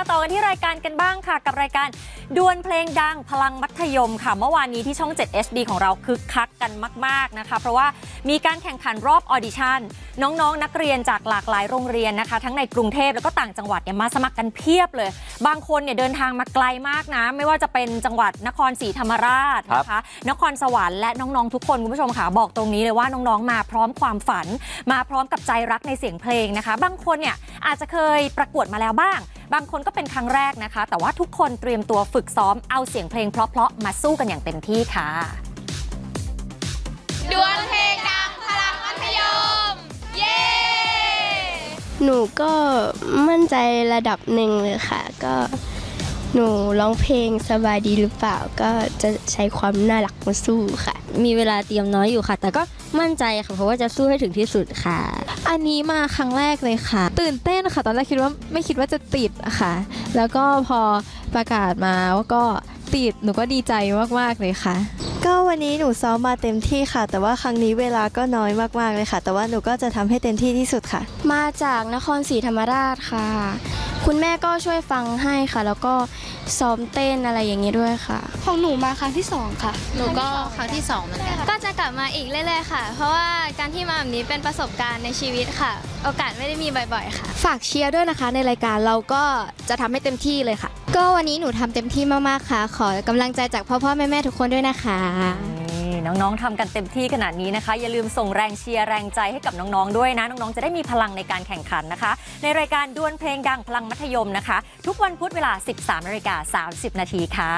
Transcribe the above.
มาต่อกันที่รายการกันบ้างค่ะ กับรายการดวลเพลงดังพลังมัธยมค่ะ เมื่อวานนี้ที่ช่อง 7 HD ของเราคึกคักกันมาก ๆนะคะ เพราะว่ามีการแข่งขันรอบออดิชั่นน้องๆนักเรียนจากหลากหลายโรงเรียนนะคะ ทั้งในกรุงเทพแล้วก็ต่างจังหวัดเนี่ยมาสมัครกันเพียบเลย บางคนเนี่ยเดินทางมาไกลมากนะ ไม่ว่าจะเป็นจังหวัดนครศรีธรรมราชนะคะ นครสวรรค์และน้องๆทุกคนคุณผู้ชมค่ะบอกตรงนี้เลยว่าน้องๆมาพร้อมความฝัน มาพร้อมกับใจรักในเสียงเพลงนะคะ บางคนเนี่ยอาจจะเคยประกวดมาแล้วบ้าง บางคนก็เป็นครั้งแรกนะคะ แต่ว่าทุกคนเตรียมตัวฝึกซ้อมเอาเสียงเพลงเพราะๆมาสู้กันอย่างเต็มที่ค่ะดวลเพลงดังพลังมัธยม เย้ หนูก็มั่นใจระดับหนึ่งเลยค่ะ ก็ หนูร้องเพลงสบายดีหรือเปล่าก็จะใช้ความน่ารักมาสู้ค่ะ มีเวลาเตรียมน้อยอยู่ค่ะ แต่ก็มั่นใจค่ะเพราะว่าจะสู้ให้ถึงที่สุดค่ะ อันนี้มาครั้งแรกเลยค่ะ ตื่นเต้นค่ะ ตอนแรกคิดว่าไม่คิดว่าจะติดอะค่ะ แล้วก็พอประกาศมาว่าก็ติดหนูก็ดีใจมากๆเลยค่ะ ก็วันนี้หนูซ้อมมาเต็มที่ค่ะ แต่ว่าครั้งนี้เวลาก็น้อยมากๆเลยค่ะ แต่ว่าหนูก็จะทำให้เต็มที่ที่สุดค่ะ มาจากนครศรีธรรมราชค่ะ คุณแม่ก็ช่วยฟังให้ค่ะ แล้วก็ซ้อมเต้นอะไรอย่างเงี้ยด้วยค่ะ ของหนูมาครั้งที่สองค่ะ หนูก็ครั้งที่สองเหมือนกัน ก็จะกลับมาอีกเรื่อยๆค่ะ เพราะว่าการที่มาแบบนี้เป็นประสบการณ์ในชีวิตค่ะ โอกาสไม่ได้มีบ่อยๆค่ะ ฝากเชียร์ด้วยนะคะในรายการเราก็จะทำให้เต็มที่เลยค่ะ ก็วันนี้หนูทำเต็มที่มากๆค่ะ ขอกำลังใจจากพ่อพ่อแม่แม่ๆทุกคนด้วยนะคะ นี่น้องๆทำกันเต็มที่ขนาดนี้นะคะ อย่าลืมส่งแรงเชียร์แรงใจให้กับน้องๆด้วยนะ น้องๆจะได้มีพลังในการแข่งขันนะคะ ในรายการดวลเพลงดังพลังมัธยมนะคะ ทุกวันพุธเวลา 13นาฬิกา30 นาทีค่ะ